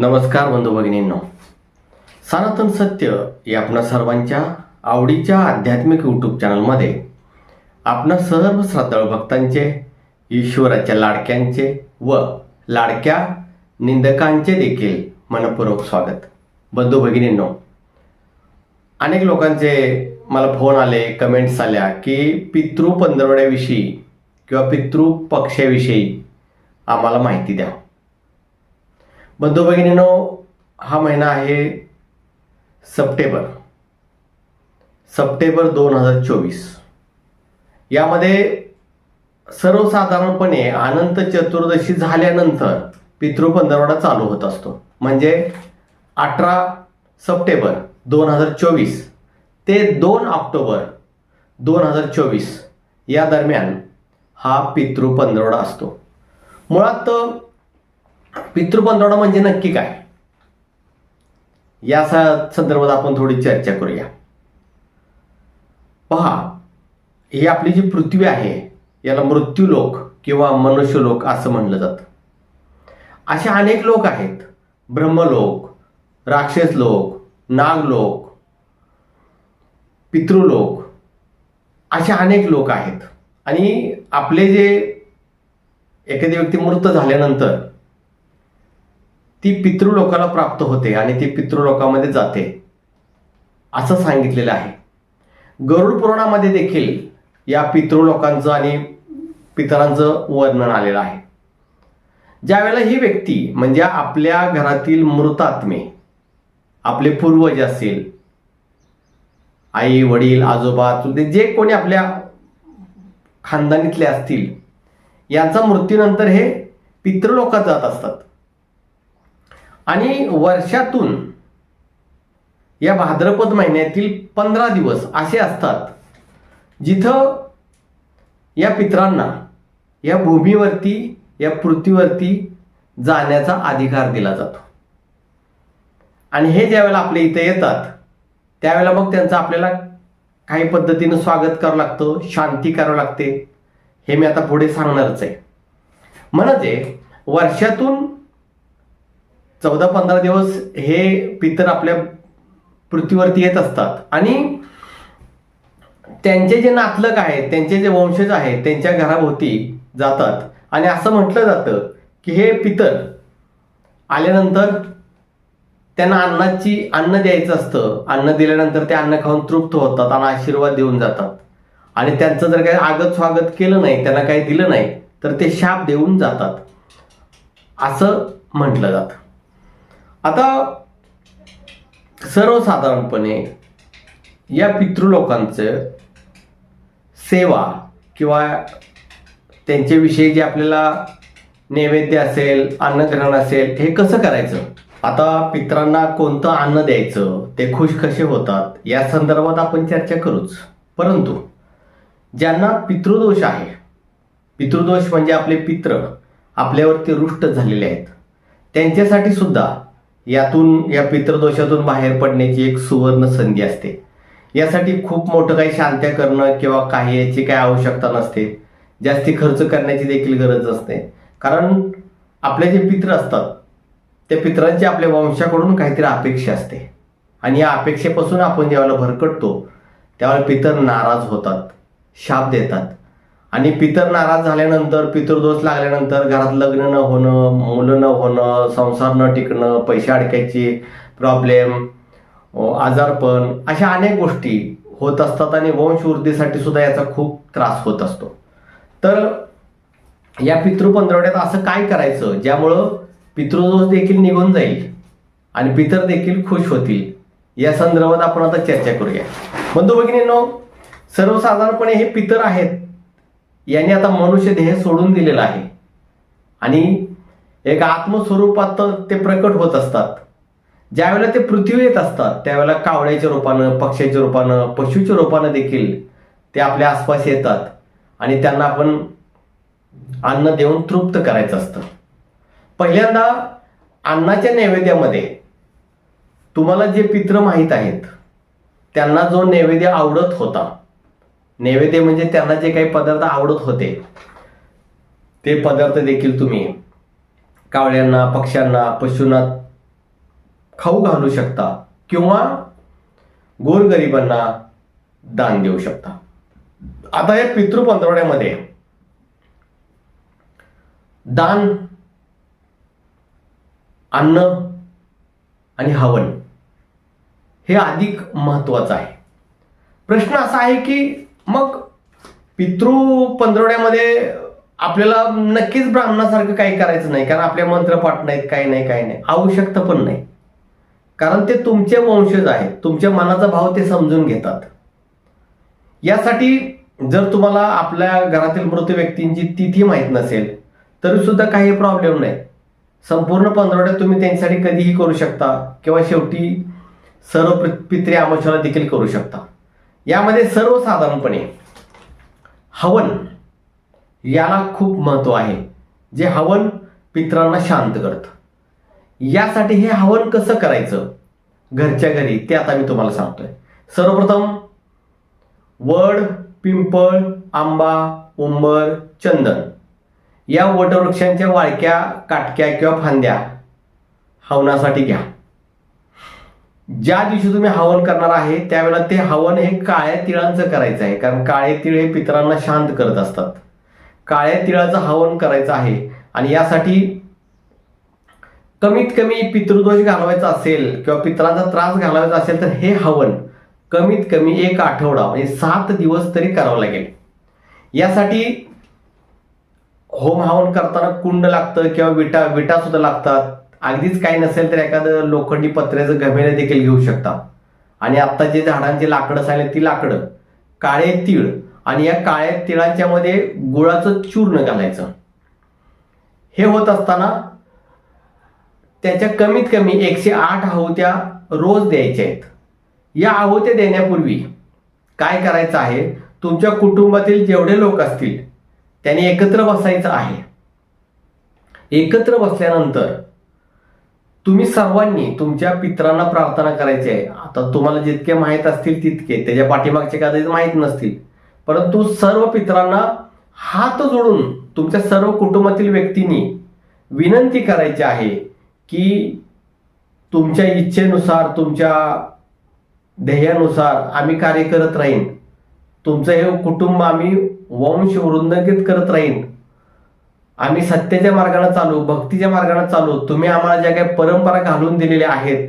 नमस्कार बंधू भगिनींनो. सनातन सत्य या आपणा सर्वांच्या आवडीच्या आध्यात्मिक यूट्यूब चॅनलमध्ये आपणा सर्व श्रद्धाळू भक्तांचे ईश्वराच्या लाडक्यांचे व लाडक्या निंदकांचे देखील मनपूर्वक स्वागत. बंधू भगिनींनो अनेक लोकांचे मला फोन आले कमेंट्स आल्या की पितृ पंधरवड्याविषयी किंवा पितृ पक्षाविषयी आम्हाला माहिती द्या. बंधू भगिनीनो हा महिना आहे सप्टेंबर. सप्टेंबर दोन हजार चोवीस. यामध्ये सर्वसाधारणपणे अनंत चतुर्दशी झाल्यानंतर पितृपंधरवडा चालू होत असतो. म्हणजे अठरा सप्टेंबर दोन हजार चोवीस ते दोन ऑक्टोबर दोन हजार चोवीस या दरम्यान हा पितृपंधरवडा असतो. मुळात पितृपंधरवडा म्हणजे नक्की काय? या संदर्भात आपण थोडी चर्चा करूया. पहा ही आपली जी पृथ्वी आहे याला मृत्यूलोक किंवा मनुष्यलोक असं म्हणलं जातं. असे अनेक लोक आहेत. ब्रह्मलोक राक्षस लोक नागलोक पितृलोक असे अनेक लोक आहेत. आणि आपले जे एखादी व्यक्ती मृत झाल्यानंतर ती पितृलोकाला प्राप्त होते आणि ती पितृलोकामध्ये जाते. असं सांगितलेलं आहे. गरुड पुराणामध्ये देखील या पितृलोकांचं आणि पितरांचं वर्णन आलेलं आहे. ज्यावेळेला ही व्यक्ती म्हणजे आपल्या घरातील मृतात्मे आपले पूर्वज असतील आई वडील आजोबा चुलते जे कोणी आपल्या खानदानीतले असतील यांचा मृत्यूनंतर हे पितृलोकात जात असतात. आणि वर्षातून या भाद्रपद महिन्यातील पंधरा दिवस असे असतात जिथं या पित्रांना या भूमीवरती या पृथ्वीवरती जाण्याचा अधिकार दिला जातो. आणि हे ज्यावेळेला आपल्या इथं येतात त्यावेळेला मग त्यांचं आपल्याला काही पद्धतीनं स्वागत करावं लागतं शांती करावं लागते. हे मी आता पुढे सांगणारच आहे. म्हणजे वर्षातून चौदा पंधरा दिवस हे पितर आपल्या पृथ्वीवरती येत असतात. आणि त्यांचे जे नातलग आहेत त्यांचे जे वंशज आहेत त्यांच्या घराभोवती जातात. आणि असं म्हटलं जातं की हे पितर आल्यानंतर त्यांना अन्नाची अन्न द्यायचं असतं. अन्न दिल्यानंतर ते अन्न खाऊन तृप्त होतात आणि आशीर्वाद देऊन जातात. आणि त्यांचं जर काही आगत स्वागत केलं नाही त्यांना काही दिलं नाही तर ते शाप देऊन जातात. असं म्हटलं जातं. आता सर्वसाधारणपणे या पितृलोकांचं सेवा किंवा त्यांच्याविषयी जे आपल्याला नैवेद्य असेल अन्नग्रहण असेल हे कसं करायचं? आता पित्रांना कोणतं अन्न द्यायचं? ते खुश कसे होतात? या संदर्भात आपण चर्चा करूच. परंतु ज्यांना पितृदोष आहे पितृदोष म्हणजे आपले पित्र आपल्यावरती रुष्ट झालेले आहेत त्यांच्यासाठी सुद्धा यातून या पितृदोषातून बाहेर पडण्याची एक सुवर्ण संधी असते. यासाठी खूप मोठं काही शांत्या करणं किंवा काही याची काही आवश्यकता नसते. जास्ती खर्च करण्याची देखील गरज नसते कारण आपले जे पित्र असतात त्या पित्रांची आपल्या वंशाकडून काहीतरी अपेक्षा असते. आणि या अपेक्षेपासून आपण ज्यावेळेला भरकटतो त्यावेळेला पितर नाराज होतात शाप देतात. आणि पितर नाराज झाल्यानंतर पितृदोष लागल्यानंतर घरात लग्न न होणं मुलं न होणं संसार न टिकणं पैसे अडकायची प्रॉब्लेम आजारपण अशा अनेक गोष्टी होत असतात आणि वंशवृद्धीसाठी सुद्धा याचा खूप त्रास होत असतो. तर या पितृपंधरवड्यात असं काय करायचं? ज्यामुळं पितृदोष देखील निघून जाईल आणि पितर देखील खुश होतील. या संदर्भात आपण आता चर्चा करूया. बंधू भगिनींनो सर्वसाधारणपणे हे पितर आहेत. यांनी आता मनुष्य देह सोडून दिलेला आहे. आणि एक आत्मस्वरूपात ते प्रकट होत असतात. ज्यावेळेला ते पृथ्वी येत असतात त्यावेळेला कावळ्याच्या रूपानं पक्ष्याच्या रूपानं पशूच्या रूपानं देखील ते आपल्या आसपास येतात. आणि त्यांना आपण अन्न देऊन तृप्त करायचं असतं. पहिल्यांदा अन्नाच्या नैवेद्यामध्ये तुम्हाला जे पित्र माहीत आहेत त्यांना जो नैवेद्य आवडत होता नैवेद्य म्हणजे त्यांना जे काही पदार्थ आवडत होते ते पदार्थ देखील तुम्ही कावळ्यांना पक्ष्यांना पशूंना खाऊ घालू शकता किंवा गोरगरिबांना दान देऊ शकता. आता या पितृ पंधरवड्यामध्ये दान अन्न आणि हवन हे अधिक महत्वाचं आहे. प्रश्न असा आहे की मग पितृ पंधरवड्यामध्ये आपल्याला नक्कीच ब्राह्मणासारखं काही करायचं नाही कारण आपले मंत्रपाठ नाहीत काही नाही काही नाही. आवश्यकता पण नाही. कारण ते तुमचे वंशज आहेत तुमच्या मनाचा भाव ते समजून घेतात. यासाठी जर तुम्हाला आपल्या घरातील मृत व्यक्तींची तिथी माहीत नसेल तरी सुद्धा काही प्रॉब्लेम नाही. संपूर्ण पंधरवड्यात तुम्ही त्यांच्यासाठी कधीही करू शकता किंवा शेवटी सर्व पि- आमोशाला देखील करू शकता. यामध्ये सर्वसाधारणपणे हवन याला खूप महत्त्व आहे जे हवन पित्रांना शांत करतं. यासाठी हे हवन कसं करायचं? घरच्या घरी ते आता मी तुम्हाला सांगतोय. सर्वप्रथम वड पिंपळ आंबा उंबर चंदन या वटवृक्षांच्या वाळक्या काटक्या किंवा फांद्या हवनासाठी घ्या. ज्या दिवशी तुम्ही हवन करणार आहे त्यावेळेला ते हवन हे काळ्या तिळांचं करायचं आहे. कारण काळे तिळ हे पितरांना शांत करत असतात. काळ्या तिळाचं हवन करायचं आहे. आणि यासाठी कमीत कमी पितृदोष घालवायचा असेल किंवा पितरांचा त्रास घालवायचा असेल तर हे हवन कमीत कमी एक आठवडा म्हणजे सात दिवस तरी करावं लागेल. यासाठी होम हवन करताना कुंड लागतं किंवा विटा विटा सुद्धा लागतात. अगदीच काही नसेल तर एखादं लोखंडी पत्र्याचं गमेले देखील घेऊ शकता. आणि आत्ता जे झाडांची लाकडं सांगले ती लाकडं काळे तीळ. आणि या काळ्या तिळांच्या मध्ये गुळाचं चूर्ण घालायचं. हे होत असताना त्याच्या कमीत कमी एकशे आठ आहुत्या रोज द्यायच्या आहेत. या आहुत्या देण्यापूर्वी काय करायचं आहे? तुमच्या कुटुंबातील जेवढे लोक असतील त्यांनी एकत्र बसायचं आहे. एकत्र बसल्यानंतर तुम्ही सर्वांनी तुमच्या पित्रांना प्रार्थना करायची आहे. आता तुम्हाला जितके माहीत असतील तितके त्याच्या पाठीमागचे कदाचित माहीत नसतील. परंतु सर्व पित्रांना हात जोडून तुमच्या सर्व कुटुंबातील व्यक्तींनी विनंती करायची आहे की तुमच्या इच्छेनुसार तुमच्या ध्येयानुसार आम्ही कार्य करत राहीन. तुमचं हे कुटुंब आम्ही वंश वृंदंगित करत राहीन. आम्ही सत्याच्या मार्गाने चालू भक्तीच्या मार्गाने चालू. तुम्ही आम्हाला ज्या काही परंपरा घालून दिलेल्या आहेत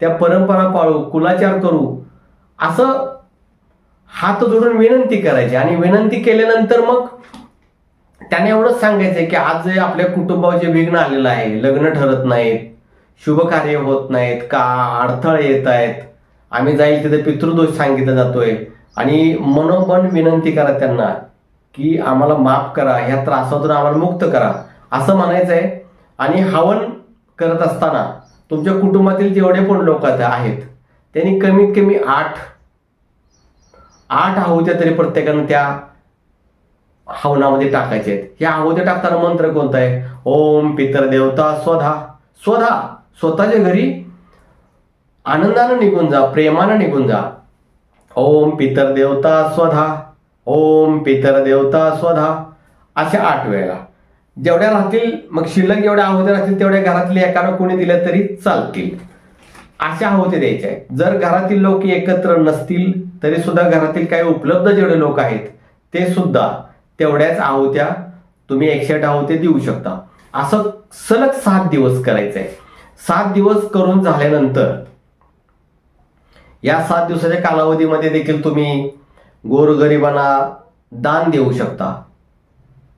त्या परंपरा पाळू कुलाचार करू. असं हात जोडून विनंती करायची. आणि विनंती केल्यानंतर मग त्याने एवढंच सांगायचंय की आज जे आपल्या कुटुंबाचे विघ्न आलेलं आहे लग्न ठरत नाहीत शुभ कार्य होत नाहीत का अडथळे येत आहेत आम्ही जाईल तिथे पितृदोष सांगितला जातोय. आणि मनोमन विनंती करा त्यांना. की आम्हाला माफ करा ह्या त्रासातून आम्हाला मुक्त करा. असं म्हणायचं आहे आणि हवन करत असताना तुमच्या कुटुंबातील जेवढे पण लोक आहेत त्यांनी कमीत कमी आठ आठ आहुत्या तरी प्रत्येकानं त्या हवनामध्ये टाकायचे आहेत. ह्या आहुत्या टाकताना मंत्र कोणता आहे? ओम पितर देवता स्वधा. स्वधा. स्वतःच्या घरी आनंदानं निघून जा प्रेमानं निघून जा. ओम पितर देवता स्वधा. ओम पितर देवता स्वधा. अशा आठ वेळेला जेवढ्या राहतील मग शिल्लक जेवढ्या आहुत्या राहतील तेवढ्या घरातले एकानं कोणी दिल्या तरी चालतील. अशा आहुत्या द्यायच्या आहेत जर घरातील लोक एकत्र नसतील तरी सुद्धा घरातील काही उपलब्ध जेवढे लोक आहेत ते सुद्धा तेवढ्याच आहुत्या तुम्ही एकशे आठ आहुत्या देऊ शकता. असं सलग सात दिवस करायचं आहे सात दिवस करून झाल्यानंतर या सात दिवसाच्या कालावधीमध्ये देखील तुम्ही गोरगरिबांना दान देऊ शकता.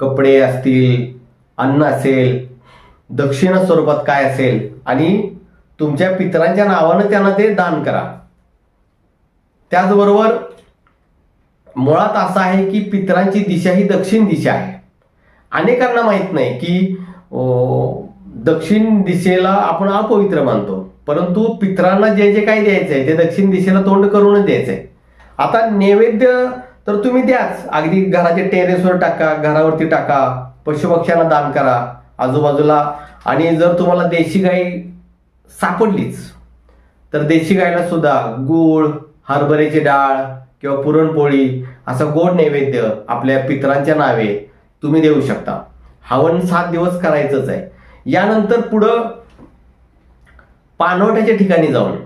कपडे असतील अन्न असेल दक्षिणा स्वरूपात काय असेल आणि तुमच्या पितरांच्या नावानं त्यांना ते दान करा. त्याचबरोबर मुळात असं आहे की पितरांची दिशा ही दक्षिण दिशा आहे. अनेकांना माहीत नाही की दक्षिण दिशेला आपण अपवित्र मानतो. परंतु पितरांना जे जे काही द्यायचं आहे ते दक्षिण दिशेला तोंड करूनच द्यायचं आहे आता नैवेद्य तर तुम्ही द्याच. अगदी घराच्या टेरेसवर टाका घरावरती टाका पशुपक्ष्यांना दान करा आजूबाजूला. आणि जर तुम्हाला देशी गाई सापडलीच तर देशी गायला सुद्धा गूळ हरभऱ्याची डाळ किंवा पुरणपोळी असा गोड नैवेद्य आपल्या पितरांच्या नावे तुम्ही देऊ शकता. हवन सात दिवस करायचंच आहे. यानंतर पुढं पानवट्याच्या ठिकाणी जाऊन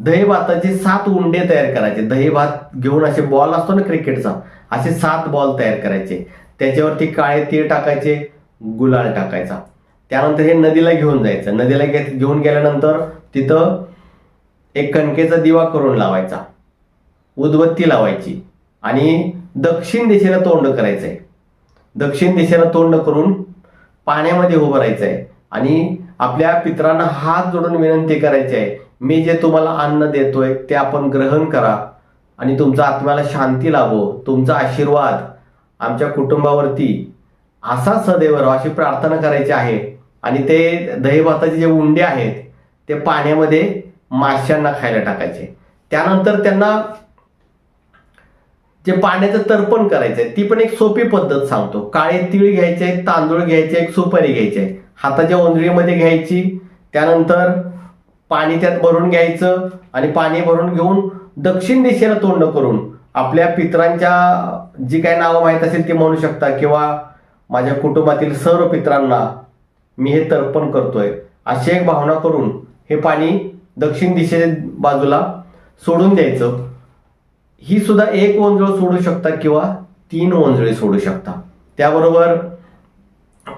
दही भाताचे सात उंडे तयार करायचे. दही भात घेऊन असे बॉल असतो ना क्रिकेटचा असे सात बॉल तयार करायचे. त्याच्यावरती काळे तीळ टाकायचे गुलाल टाकायचा. त्यानंतर हे नदीला घेऊन जायचं. नदीला घे- घेऊन गेल्यानंतर तिथं एक कणकेचा दिवा करून लावायचा. उदबत्ती लावायची. आणि दक्षिण दिशेला तोंड करायचं आहे दक्षिण दिशेला तोंड करून पाण्यामध्ये उभं राहायचं आहे आणि आपल्या पित्रांना हात जोडून विनंती करायची आहे मी जे तुम्हाला अन्न देतोय ते आपण ग्रहण करा आणि तुमच्या आत्म्याला शांती लाभो तुमचा आशीर्वाद आमच्या कुटुंबावरती. असा सदैव राहो अशी प्रार्थना करायची आहे. आणि ते दही भाताचे जे उंडे आहेत ते पाण्यामध्ये माशांना खायला टाकायचे. त्यानंतर त्यांना जे पाण्याचं तर्पण करायचंय ती पण एक सोपी पद्धत सांगतो. काळे तीळ घ्यायचे तांदूळ घ्यायचे एक सुपारी घ्यायचे. हाताच्या ओंजळीमध्ये घ्यायची. त्यानंतर पाणी त्यात भरून घ्यायचं आणि पाणी भरून घेऊन दक्षिण दिशेला तोंड करून आपल्या पित्रांच्या जी काही नावं माहीत असेल ती म्हणू शकता किंवा माझ्या कुटुंबातील सर्व पित्रांना मी हे तर्पण करतोय. अशी एक भावना करून हे पाणी दक्षिण दिशे बाजूला सोडून द्यायचं. ही सुद्धा एक ओंजळ सोडू शकता किंवा तीन ओंजळी सोडू शकता. त्याबरोबर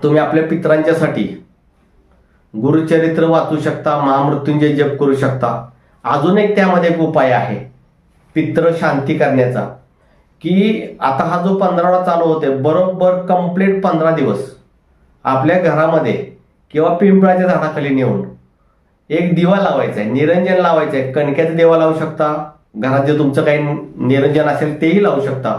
तुम्ही आपल्या पित्रांच्यासाठी गुरुचरित्र वाचू शकता महामृत्युंजय जप करू शकता. अजून एक त्यामध्ये एक उपाय आहे. पित्र शांती करण्याचा. की आता हा जो पंधरावा चालू होते बरोबर कंप्लीट पंधरा दिवस. आपल्या घरामध्ये किंवा पिंपळाच्या झाडाखाली नेऊन एक दिवा लावायचा आहे निरंजन लावायचं आहे कणक्याचा दिवा लावू शकता. घरात जे तुमचं काही निरंजन असेल तेही लावू शकता.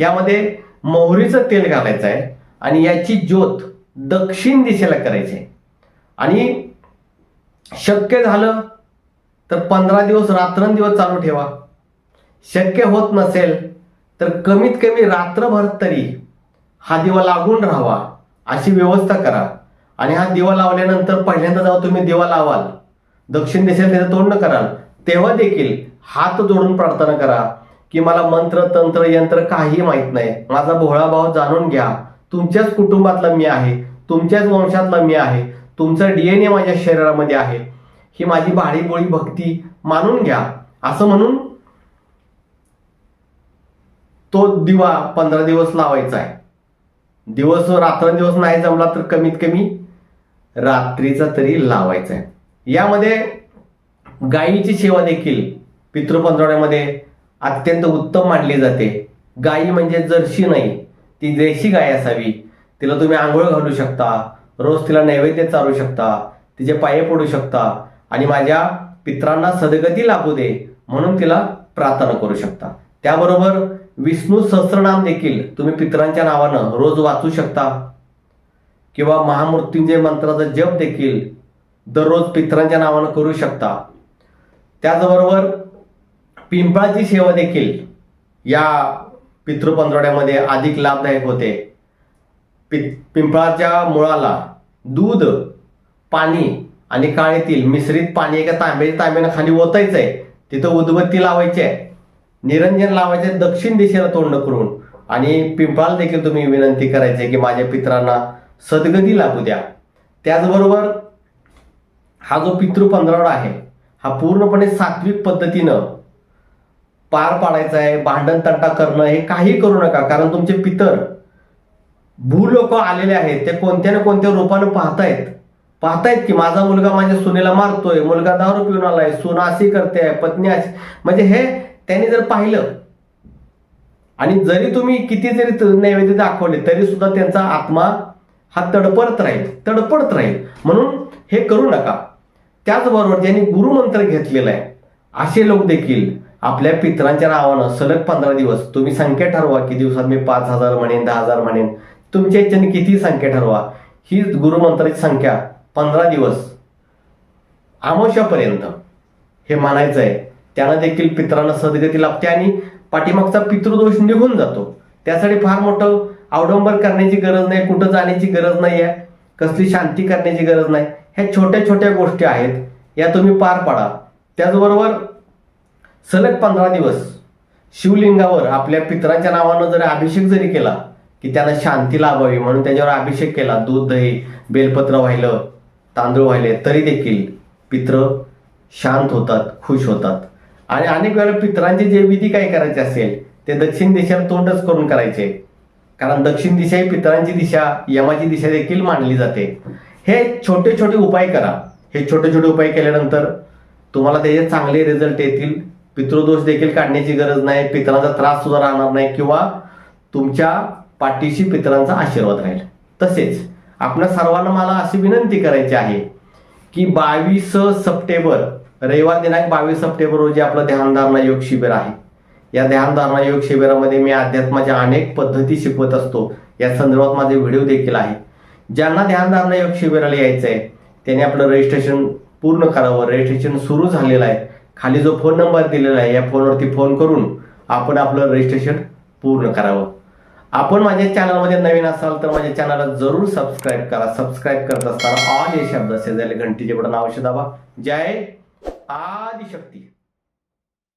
यामध्ये मोहरीचं तेल घालायचं आहे आणि याची ज्योत दक्षिण दिशेला करायची आहे आणि शक्य झालं तर पंधरा दिवस रात्रंदिवस चालू ठेवा. शक्य होत नसेल तर कमीत कमी रात्रभर तरी हा दिवा लागून राहावा अशी व्यवस्था करा. आणि हा दिवा लावल्यानंतर पहिल्यांदा जेव्हा तुम्ही दिवा लावाल दक्षिण दिशेला त्याचं तोंड कराल तेव्हा देखील हात जोडून प्रार्थना करा की मला मंत्र तंत्र यंत्र काही माहीत नाही. माझा भोळा भाव जाणून घ्या. तुमच्याच कुटुंबातला मी आहे तुमच्याच वंशातला मी आहे. तुमचा डीएनए माझ्या शरीरामध्ये आहे. ही माझी भाडीबोळी भक्ती मानून घ्या. असं म्हणून तो दिवा पंधरा दिवस लावायचा आहे. दिवस रात्रंदिवस नाही जमला तर कमीत कमी रात्रीचा तरी लावायचा आहे. यामध्ये गायीची सेवा देखील पितृपंधरवड्यामध्ये अत्यंत उत्तम मानली जाते. गायी म्हणजे जर्शी नाही ती देशी गाय असावी. तिला तुम्ही आंघोळ घालू शकता रोज तिला नैवेद्य चालू शकता तिचे पाये पडू शकता आणि माझ्या पित्रांना सदगती लाभू दे म्हणून तिला प्रार्थना करू शकता. त्याबरोबर विष्णू सहस्रनाम देखील तुम्ही पित्रांच्या नावानं रोज वाचू शकता. किंवा महामृत्युंजय मंत्राचा जप देखील दररोज पित्रांच्या नावानं करू शकता. त्याचबरोबर पिंपळाची सेवा देखील या पितृपंधरवड्यामध्ये अधिक लाभदायक होते. पि पिंपळाच्या मुळाला दूध पाणी आणि काळेतील मिश्रित पाणी एका तांब्याच्या तांब्यानं खाली ओतायचं आहे तिथं उदबत्ती लावायची आहे निरंजन लावायचे आहे दक्षिण दिशेला तोंड करून. आणि पिंपळाला देखील तुम्ही विनंती करायची की माझ्या पित्रांना सद्गती लागू द्या. त्याचबरोबर हा जो पितृ पंधरावडा आहे हा पूर्णपणे सात्विक पद्धतीनं पार पाडायचा आहे भांडण तंटा करणं हे काही करू नका. कारण तुमचे पितर भूलोक आलेले आहेत ते कोणत्या ना कोणत्या रूपानं पाहतायत. पाहतायत की माझा मुलगा माझ्या सुनेला मारतोय मुलगा दारू पिऊन आलाय सुना अशी करते पत्नी अशी. म्हणजे हे त्यांनी जर पाहिलं आणि जरी तुम्ही किती जरी नैवेद्य दाखवले तरी सुद्धा त्यांचा आत्मा हा तडपडत राहील तडपडत राहील. म्हणून हे करू नका. त्याचबरोबर ज्यांनी गुरुमंत्र घेतलेला आहे असे लोक देखील आपल्या पित्रांच्या नावानं सलग पंधरा दिवस तुम्ही संख्या ठरवा की दिवसात मी पाच हजार म्हणेन दहा हजार म्हणेन. तुमच्या इच्छेने किती संख्या ठरवा. ही गुरुमंत्राची संख्या पंधरा दिवस आमोशापर्यंत हे मानायचं आहे. त्यानं देखील पित्रांना सदगती लाभते आणि पाठीमागचा पितृदोष निघून जातो. त्यासाठी फार मोठं अवडंबर करण्याची गरज नाही कुठं जाण्याची गरज नाही आहे कसली शांती करण्याची गरज नाही. ह्या छोट्या छोट्या गोष्टी आहेत या तुम्ही पार पाडा. त्याचबरोबर सलग पंधरा दिवस शिवलिंगावर आपल्या पित्रांच्या नावानं जर अभिषेक जरी केला की त्यांना शांती लाभावी म्हणून त्याच्यावर अभिषेक केला. दूध दही बेलपत्र वाहिलं तांदूळ वाहिले तरी देखील पित्र शांत होतात खुश होतात. आणि अनेक वेळेला पित्रांचे जे विधी काय करायचे असेल ते दक्षिण दिशेला तोंडच करून करायचे. कारण दक्षिण दिशा ही पितरांची दिशा यमाची दिशा देखील मानली जाते. हे छोटे छोटे उपाय करा. हे छोटे छोटे उपाय केल्यानंतर तुम्हाला त्याचे चांगले रिझल्ट येतील. पितृदोष देखील काढण्याची गरज नाही. पितरांचा त्रास सुद्धा राहणार नाही. किंवा तुमच्या पाठीशी पितरांचा आशीर्वाद राहील. तसेच आपल्या सर्वांना मला अशी विनंती करायची आहे की बावीस सप्टेंबर रविवार दिनांक बावीस सप्टेंबर रोजी आपलं ध्यानधारणा योग शिबिर आहे. या ध्यानधारणा योग शिबिरामध्ये मी अध्यात्माच्या अनेक पद्धती शिकवत असतो. या संदर्भात माझे व्हिडिओ देखील आहे. ज्यांना ध्यानधारणा योग शिबिराला यायचं आहे त्यांनी आपलं रजिस्ट्रेशन पूर्ण करावं. रजिस्ट्रेशन सुरू झालेलं आहे. खाली जो फोन नंबर दिलेला आहे या फोनवरती फोन करून आपण आपलं रजिस्ट्रेशन पूर्ण करावं. आपण माझ्या चॅनलमध्ये नवीन असाल तर माझ्या चॅनलला जरूर सबस्क्राईब करा. सबस्क्राईब करत असताना ऑल हे शब्द असेल घंटीचे बटन अवश्य दाबा. जय आदिशक्ती.